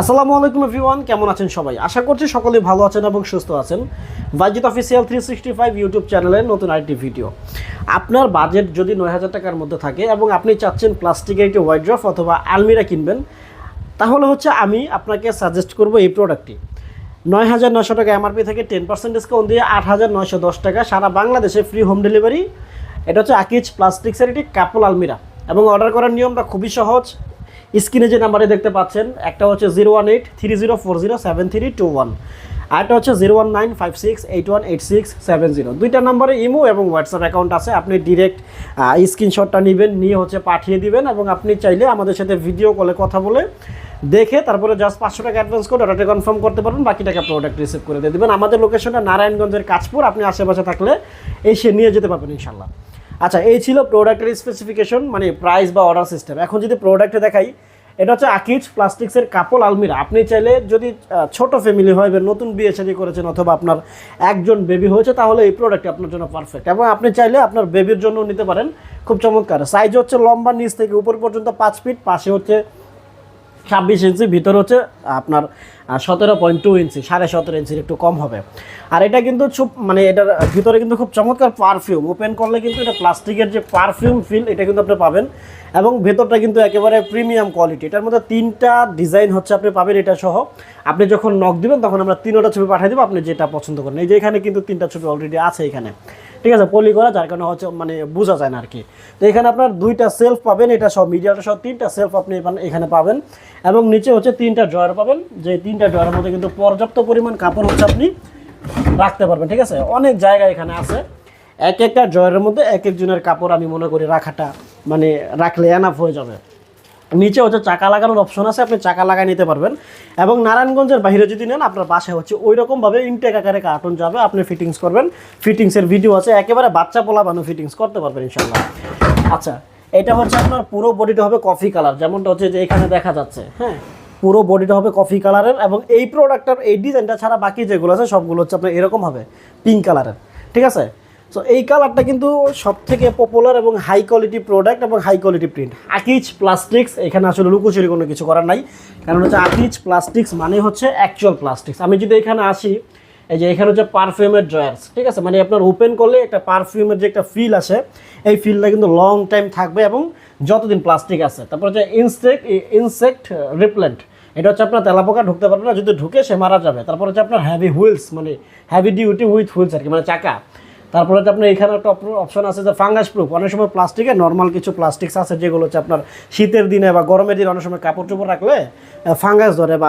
আসসালামু আলাইকুম এভরিওয়ান, কেমন আছেন সবাই? আশা করছি সকলে ভালো আছেন এবং সুস্থ আছেন। Baijit official three sixty five YouTube চ্যানেলের নতুন আরেকটি ভিডিও আপনার বাজেট যদি নয় হাজার টাকার মধ্যে থাকে এবং আপনি চাচ্ছেন প্লাস্টিকের একটি ওয়াইড্রফ অথবা আলমিরা কিনবেন, তাহলে হচ্ছে আমি আপনাকে সাজেস্ট করব এই প্রোডাক্টটি নয় হাজার নশো টাকা এমআরপি থেকে টেন পার্সেন্ট ডিসকাউন্ট দিয়ে আট হাজার নয়শো দশ টাকা সারা বাংলাদেশে ফ্রি হোম ডেলিভারি এটা হচ্ছে আকিজ প্লাস্টিক্সের একটি কাপল আলমিরা। এবং অর্ডার করার নিয়মটা খুবই সহজ। স্ক্রিনে যে নাম্বারে দেখতে পাচ্ছেন, একটা হচ্ছে zero one eight three zero four zero seven three two one আরেকটা হচ্ছে zero one nine five six eight one eight six seven zero. দুইটা নম্বরে ইমো এবং হোয়াটসঅ্যাপ অ্যাকাউন্ট আছে। আপনি ডিরেক্ট স্ক্রিনশটটা নেবেন, নিয়ে হচ্ছে পাঠিয়ে দিবেন এবং আপনি চাইলে আমাদের সাথে ভিডিও কলে কথা বলে দেখে তারপরে জাস্ট পাঁচশো টাকা অ্যাডভান্স করে অর্ডারটা কনফার্ম করতে পারবেন, বাকি টাকা প্রোডাক্ট রিসিভ করে দিয়ে দেবেন। আমাদের লোকেশনটা নারায়ণগঞ্জের কাজপুর আপনি আশেপাশে থাকলে এসে নিয়ে যেতে পারবেন ইনশাল্লাহ আচ্ছা এই ছিল প্রোডাক্টের স্পেসিফিকেশন মানে প্রাইস বা অর্ডার সিস্টেম এখন যদি প্রোডাক্টে দেখাই, এটা হচ্ছে আকিজ প্লাস্টিক্সের কাপল আলমিরা। আপনি চাইলে যদি ছোট ফ্যামিলি হয় নতুন বিয়ে শাদী করেছেন অথবা আপনার একজন বেবি হয়েছে, তাহলে এই প্রোডাক্টটি আপনার জন্য পারফেক্ট এবং আপনি চাইলে আপনার বেবির জন্য নিতে পারেন। খুব চমৎকার। সাইজ হচ্ছে লম্বা, নিচ থেকে উপর পর্যন্ত পাঁচ ফিট পাশে হচ্ছে ছাব্বিশ ইঞ্চি, ভিতর হচ্ছে আপনার সতেরো পয়েন্ট টু ইঞ্চি, সাড়ে সতেরো ইঞ্চির একটু কম হবে। আর এটা কিন্তু খুব মানে এটার ভিতরে কিন্তু খুব চমৎকার পারফিউম ওপেন করলে কিন্তু এটা প্লাস্টিকের যে পারফিউম ফিল এটা কিন্তু আপনি পাবেন। এবং ভেতরটা কিন্তু একেবারে প্রিমিয়াম কোয়ালিটি এটার মধ্যে তিনটা ডিজাইন হচ্ছে আপনি পাবেন এটা সহ। আপনি যখন নক দিবেন, তখন আমরা তিনটা ছবি পাঠিয়ে দেবো, আপনি যেটা পছন্দ করেন। এই যে এখানে কিন্তু তিনটা ছবি অলরেডি আছে এখানে। ঠিক আছে পলি করা, যার কারণে হচ্ছে মানে বোঝা যায় না আর কি। তো এখানে আপনার দুইটা সেলফ পাবেন, এটা সব মিডিয়াটা সব তিনটা সেলফ আপনি এখানে- পাবেন। এবং নিচে হচ্ছে তিনটা ড্রয়ার পাবেন, যে তিনটা ড্রয়ারের মধ্যে কিন্তু পর্যাপ্ত পরিমাণ কাপড় হচ্ছে আপনি রাখতে পারবেন, ঠিক আছে? অনেক জায়গা এখানে আছে। এক একটা ড্রয়ারের মধ্যে এক একজনের কাপড় আমি মনে করি রাখাটা মানে রাখলে এনাফ হয়ে যাবে। নিচে হচ্ছে চাকা লাগানোর অপশন আছে, আপনি চাকা লাগাই নিতে পারবেন। এবং নারায়ণগঞ্জের বাইরে যদি নেন, আপনার বাসায় হচ্ছে ওই রকমভাবে ইনটেক আকারে কার্টুন যাবে, আপনি ফিটিংস করবেন। ফিটিংসের ভিডিও আছে, একেবারে বাচ্চা পোলা বানু ফিটিংস করতে পারবেন ইনশাল্লাহ আচ্ছা এটা হচ্ছে আপনার পুরো বডিটা হবে কফি কালার যেমনটা হচ্ছে যে এখানে দেখা যাচ্ছে হ্যাঁ? পুরো বডিটা হবে কফি কালারের এবং এই প্রোডাক্টটার এই ডিজাইনটা ছাড়া বাকি যেগুলো আছে, সবগুলো হচ্ছে আপনার এরকম হবে পিঙ্ক কালারের ঠিক আছে? সো এই কালারটা কিন্তু সব থেকে পপুলার এবং হাই কোয়ালিটি প্রোডাক্ট এবং high quality print Akij plastics এখানে আসলে লুকোচুরি কোনো কিছু করার নাই। কারণ হচ্ছে আকিজ প্লাস্টিক্স মানে হচ্ছে অ্যাকচুয়াল প্লাস্টিক্স আমি যদি এখানে আসি, এই যে এখানে হচ্ছে পারফিউমের ড্রয়ার্স ঠিক আছে? মানে আপনার ওপেন করলে একটা পারফিউমের যে একটা ফিল আসে, এই ফিলটা কিন্তু লং টাইম থাকবে এবং যতদিন প্লাস্টিক আছে। তারপর হচ্ছে ইনসেক্ট ইনসেক্ট রিপ্লেন্ট এটা হচ্ছে আপনার তেলাপোকা ঢুকতে পারবে না। যদি ঢুকে সে মারা যাবে। তারপর হচ্ছে আপনার হ্যাভি হুইলস মানে হ্যাভি ডিউটি উইথ হুইলস আর কি মানে চাকা। তারপরে আপনার এখানে একটা অপশন আছে যে ফাঙ্গাস প্রুফ অনেক সময় প্লাস্টিকের নর্মাল কিছু প্লাস্টিক্স আছে যেগুলো হচ্ছে আপনার শীতের দিনে বা গরমের দিনে অনেক সময় কাপড় চোপড় রাখলে ফাঙ্গাস ধরে বা